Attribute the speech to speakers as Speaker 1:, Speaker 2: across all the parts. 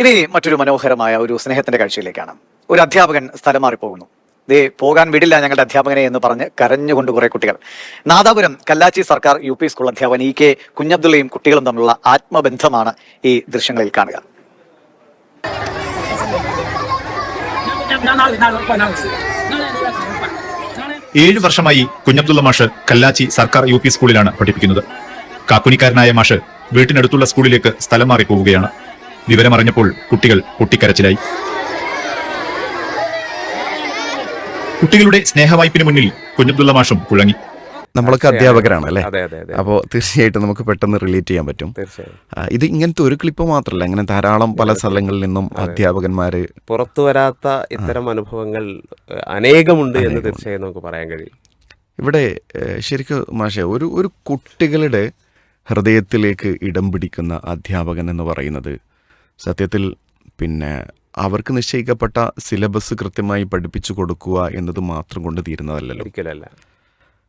Speaker 1: ഇനി മറ്റൊരു മനോഹരമായ ഒരു സ്നേഹത്തിന്റെ കാഴ്ചയിലേക്കാണ്. ഒരു അധ്യാപകൻ സ്ഥലം മാറിപ്പോകുന്നു. ദേ പോകാൻ വിടില്ല ഞങ്ങളുടെ അധ്യാപകനെ എന്ന് പറഞ്ഞ് കരഞ്ഞുകൊണ്ട് കുറെ കുട്ടികൾ. നാദാപുരം കല്ലാച്ചി സർക്കാർ യു പി സ്കൂൾ അധ്യാപകൻ ഇ കെ കുഞ്ഞബ്ദുള്ളയും കുട്ടികളും തമ്മിലുള്ള ആത്മബന്ധമാണ് ഈ ദൃശ്യങ്ങളിൽ കാണുക.
Speaker 2: ഏഴു വർഷമായി കുഞ്ഞബ്ദുള്ള മാഷ് കല്ലാച്ചി സർക്കാർ യു പി സ്കൂളിലാണ് പഠിപ്പിക്കുന്നത്. കാക്കുനിക്കാരനായ മാഷ് വീട്ടിനടുത്തുള്ള സ്കൂളിലേക്ക് സ്ഥലം മാറി പോവുകയാണ് വിവരമറിഞ്ഞപ്പോൾ കുട്ടികൾ പൊട്ടിക്കരച്ചിലായി. കുട്ടികളുടെ സ്നേഹവായ്പിന് മുന്നിൽ കുഞ്ഞബ്ദുള്ള മാഷും കുഴങ്ങി.
Speaker 3: നമ്മളൊക്കെ അധ്യാപകരാണ് അല്ലേ? അപ്പോൾ തീർച്ചയായിട്ടും നമുക്ക് പെട്ടെന്ന് റിലേറ്റ് ചെയ്യാൻ പറ്റും. ഇത് ഇങ്ങനത്തെ ഒരു ക്ലിപ്പ് മാത്രമല്ല ഇങ്ങനെ ധാരാളം പല സ്ഥലങ്ങളിൽ നിന്നും അധ്യാപകന്മാര്
Speaker 4: പുറത്തു വരാത്ത ഇത്തരം അനുഭവങ്ങൾ അനേകമുണ്ട് എന്ന് തീർച്ചയായും നമുക്ക് പറയാൻ കഴിയും.
Speaker 3: ഇവിടെ ശരിക്കും മാഷെ ഒരു ഒരു കുട്ടികളുടെ ഹൃദയത്തിലേക്ക് ഇടം പിടിക്കുന്ന അധ്യാപകൻ എന്ന് പറയുന്നത് സത്യത്തിൽ പിന്നെ അവർക്ക് നിശ്ചയിക്കപ്പെട്ട സിലബസ് കൃത്യമായി പഠിപ്പിച്ചു കൊടുക്കുക എന്നത് മാത്രം കൊണ്ട് തീരുന്നതല്ലല്ലോ.
Speaker 4: ഒരിക്കലല്ല.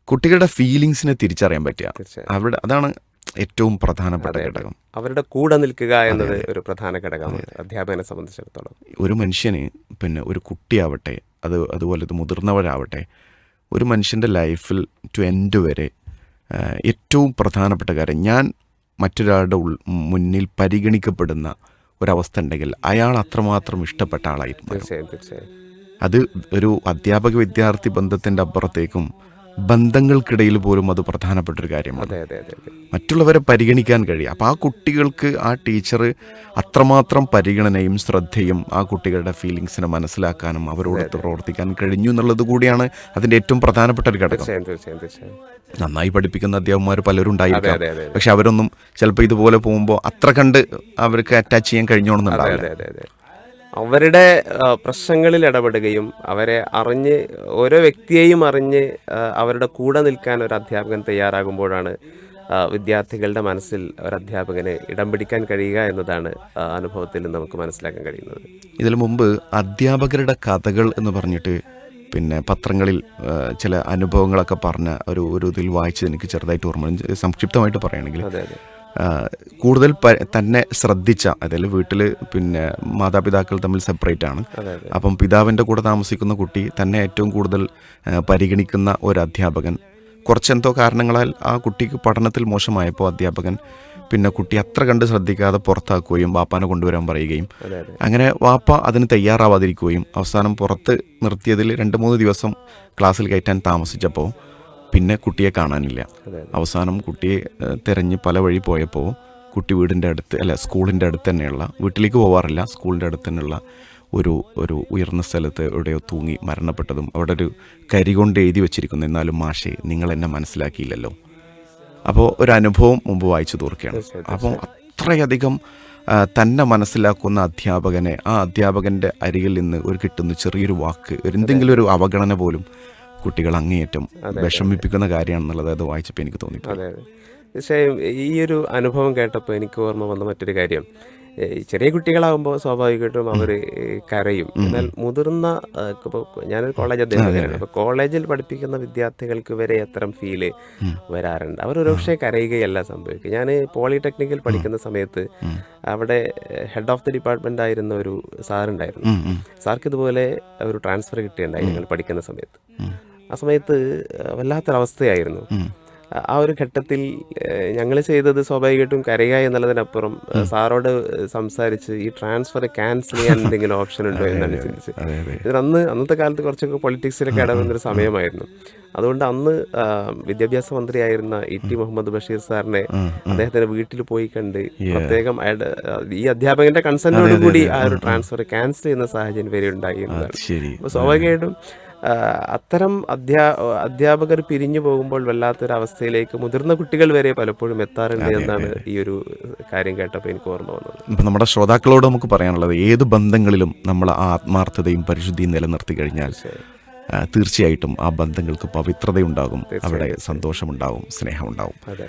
Speaker 3: കുട്ടികളുടെ ഫീലിങ്സിനെ തിരിച്ചറിയാൻ പറ്റുക. അവരുടെ അതാണ് ഏറ്റവും പ്രധാനപ്പെട്ട. ഘടകം.
Speaker 4: അവരുടെ കൂടെ നിൽക്കുക എന്നത് ഒരു പ്രധാന ഘടകമാണ് അധ്യാപകനെ സംബന്ധിച്ചിടത്തോളം.
Speaker 3: ഒരു മനുഷ്യന് പിന്നെ ഒരു കുട്ടിയാവട്ടെ അത് അതുപോലെ ഇത് മുതിർന്നവരാവട്ടെ ഒരു മനുഷ്യന്റെ ലൈഫിൽ ടു എൻഡ് വരെ ഏറ്റവും പ്രധാനപ്പെട്ട കാര്യം ഞാൻ മറ്റൊരാളുടെ ഉൾ മുന്നിൽ പരിഗണിക്കപ്പെടുന്ന ഒരവസ്ഥ ഉണ്ടെങ്കിൽ അയാൾ അത്രമാത്രം ഇഷ്ടപ്പെട്ട ആളായിരുന്നു അത് ഒരു അധ്യാപക വിദ്യാർത്ഥി ബന്ധത്തിന്റെ അപ്പുറത്തേക്കും ബന്ധങ്ങൾക്കിടയിൽ പോലും അത് പ്രധാനപ്പെട്ട ഒരു കാര്യമാണ് മറ്റുള്ളവരെ പരിഗണിക്കാൻ കഴിയും. അപ്പോൾ ആ കുട്ടികൾക്ക് ആ ടീച്ചർ അത്രമാത്രം പരിഗണനയും ശ്രദ്ധയും ആ കുട്ടികളുടെ ഫീലിങ്സിനെ മനസ്സിലാക്കാനും അവരോട് പ്രവർത്തിക്കാൻ കഴിഞ്ഞു എന്നുള്ളത് കൂടിയാണ് അതിന്റെ ഏറ്റവും പ്രധാനപ്പെട്ട ഒരു ഘടകം. നന്നായി പഠിപ്പിക്കുന്ന അധ്യാപകന്മാർ പലരും ഉണ്ടായിരിക്കാം പക്ഷെ അവരൊന്നും ചിലപ്പോൾ ഇതുപോലെ പോകുമ്പോൾ അത്ര കണ്ട് അവർക്ക് അറ്റാച്ച് ചെയ്യാൻ
Speaker 4: കഴിഞ്ഞോണെന്നുണ്ടാവില്ല.
Speaker 3: കഴിഞ്ഞോണമെന്നുണ്ടാവില്ല
Speaker 4: അവരുടെ പ്രശ്നങ്ങളിൽ ഇടപെടുകയും അവരെ അറിഞ്ഞ് ഓരോ വ്യക്തിയെയും അറിഞ്ഞ് അവരുടെ കൂടെ നിൽക്കാൻ ഒരു അധ്യാപകൻ തയ്യാറാകുമ്പോഴാണ് വിദ്യാർത്ഥികളുടെ മനസ്സിൽ ഒരു അധ്യാപകന് ഇടം പിടിക്കാൻ കഴിയുക എന്നതാണ് അനുഭവത്തിൽ നിന്ന് നമുക്ക് മനസ്സിലാക്കാൻ കഴിയുന്നത്.
Speaker 3: ഇതിനു മുമ്പ് അധ്യാപകരുടെ കഥകൾ എന്ന് പറഞ്ഞിട്ട് പിന്നെ പത്രങ്ങളിൽ ചില അനുഭവങ്ങളൊക്കെ പറഞ്ഞ ഒരു ഒരു ഇതിൽ വായിച്ചത് എനിക്ക് ചെറുതായിട്ട് ഓർമ്മ. സംക്ഷിപ്തമായിട്ട് പറയുകയാണെങ്കിൽ
Speaker 4: അതെ അതെ.
Speaker 3: ആ, കൂടുതൽ തന്നെ ശ്രദ്ധിച്ച അതായത് വീട്ടിൽ പിന്നെ മാതാപിതാക്കൾ തമ്മിൽ സെപ്പറേറ്റ് ആണ്. അപ്പം പിതാവിന്റെ കൂടെ താമസിക്കുന്ന കുട്ടി തന്നെ ഏറ്റവും കൂടുതൽ പരിഗണിക്കുന്ന ഒരു അധ്യാപകൻ. കുറച്ചെന്തോ കാരണങ്ങളാൽ ആ കുട്ടിക്ക് പഠനത്തിൽ മോശമായപ്പോൾ അധ്യാപകൻ പിന്നെ കുട്ടി അത്ര കണ്ട് ശ്രദ്ധിക്കാതെ പുറത്താക്കുകയും വാപ്പാനെ കൊണ്ടുവരാൻ പറയുകയും അങ്ങനെ വാപ്പ അതിന് തയ്യാറാവാതിരിക്കുകയും അവസാനം പുറത്ത് നിർത്തിയതിൽ രണ്ട് മൂന്ന് ദിവസം ക്ലാസ്സിൽ കയറ്റാൻ താമസിച്ചപ്പോൾ പിന്നെ കുട്ടിയെ കാണാനില്ല. അവസാനം കുട്ടിയെ തിരഞ്ഞ് പല വഴി പോയപ്പോൾ കുട്ടി വീടിന്റെ അടുത്ത് അല്ല സ്കൂളിന്റെ അടുത്ത് തന്നെയുള്ള വീട്ടിലേക്ക് പോവാറില്ല സ്കൂളിന്റെ അടുത്ത് തന്നെയുള്ള ഒരു ഒരു ഉയർന്ന സ്ഥലത്ത് എവിടെയോ തൂങ്ങി മരണപ്പെട്ടതും അവിടെ ഒരു കരി കൊണ്ട് എഴുതി വെച്ചിരിക്കുന്നു. എന്നാലും മാഷേ നിങ്ങൾ എന്നെ മനസ്സിലാക്കിയില്ലല്ലോ. അപ്പോൾ ഒരു അനുഭവം മുമ്പ് വായിച്ചു തീർക്കുകയാണ്. അപ്പോൾ അത്രയധികം തന്നെ മനസ്സിലാക്കുന്ന അധ്യാപകനെ ആ അധ്യാപകന്റെ അരികിൽ നിന്ന് ഒരു കിട്ടുന്ന ചെറിയൊരു വാക്ക് ഒരു എന്തെങ്കിലും ഒരു അവഗണന പോലും കുട്ടികൾ അങ്ങേയറ്റം വിഷമിപ്പിക്കുന്ന കാര്യമാണെന്നുള്ളത് അത് വായിച്ചപ്പോൾ എനിക്ക് തോന്നി
Speaker 4: അതെ അതെ. തീർച്ചയായും ഈ ഒരു അനുഭവം കേട്ടപ്പോൾ എനിക്ക് ഓർമ്മ വന്ന മറ്റൊരു കാര്യം. ചെറിയ കുട്ടികളാകുമ്പോൾ സ്വാഭാവികമായിട്ടും അവർ കരയും. എന്നാൽ മുതിർന്ന ഇപ്പോൾ ഞാനൊരു കോളേജ് അധ്യാപകനാണ്. അപ്പോൾ കോളേജിൽ പഠിപ്പിക്കുന്ന വിദ്യാർത്ഥികൾക്ക് വരെ അത്തരം ഫീൽ വരാറുണ്ട്. അവർ ഒരുപക്ഷെ കരയുകയല്ല സംഭവിക്കുക. ഞാൻ പോളിടെക്നിക്കിൽ പഠിക്കുന്ന സമയത്ത് അവിടെ ഹെഡ് ഓഫ് ദി ഡിപ്പാർട്ട്മെന്റ് ആയിരുന്ന ഒരു സാറുണ്ടായിരുന്നു. സാർക്ക് ഇതുപോലെ ഒരു ട്രാൻസ്ഫർ കിട്ടിയുണ്ടായി ഞങ്ങൾ പഠിക്കുന്ന സമയത്ത്. ആ സമയത്ത് വല്ലാത്തൊരവസ്ഥയായിരുന്നു. ആ ഒരു ഘട്ടത്തിൽ ഞങ്ങൾ ചെയ്തത് സ്വാഭാവികമായിട്ടും കരയുക എന്നുള്ളതിനപ്പുറം സാറോട് സംസാരിച്ച് ഈ ട്രാൻസ്ഫർ ക്യാൻസൽ ചെയ്യാൻ എന്തെങ്കിലും ഓപ്ഷൻ ഉണ്ടോ എന്നാണ് ചിന്തിച്ചത് അന്ന് അന്നത്തെ കാലത്ത് കുറച്ചൊക്കെ പൊളിറ്റിക്സിലൊക്കെ ഇടപെടുന്നൊരു സമയമായിരുന്നു. അതുകൊണ്ട് അന്ന് വിദ്യാഭ്യാസ മന്ത്രിയായിരുന്ന ഇ ടി മുഹമ്മദ് ബഷീർ സാറിനെ അദ്ദേഹത്തിന്റെ വീട്ടിൽ പോയി കണ്ട് പ്രത്യേകം ഈ അധ്യാപകന്റെ കൺസെന്റോട് കൂടി ആ ഒരു ട്രാൻസ്ഫർ ക്യാൻസൽ ചെയ്യുന്ന സാഹചര്യം വരെ ഉണ്ടായി എന്നതാണ് സ്വാഭാവികമായിട്ടും അത്തരം അധ്യാ അധ്യാപകർ പിരിഞ്ഞു പോകുമ്പോൾ വല്ലാത്തൊരു അവസ്ഥയിലേക്ക് മുതിർന്ന കുട്ടികൾ വരെ പലപ്പോഴും എത്താറുണ്ട് എന്നാണ് ഈ ഒരു കാര്യം കേട്ടപ്പോൾ എനിക്ക് ഓർമ്മ വന്നത്.
Speaker 3: ഇപ്പം നമ്മുടെ ശ്രോതാക്കളോട് നമുക്ക് പറയാനുള്ളത് ഏത് ബന്ധങ്ങളിലും നമ്മൾ ആ ആത്മാർത്ഥതയും പരിശുദ്ധിയും നിലനിർത്തി കഴിഞ്ഞാൽ തീർച്ചയായിട്ടും ആ ബന്ധങ്ങൾക്ക് പവിത്രതയുണ്ടാകും അവിടെ സന്തോഷമുണ്ടാവും സ്നേഹമുണ്ടാവും
Speaker 4: അതെ.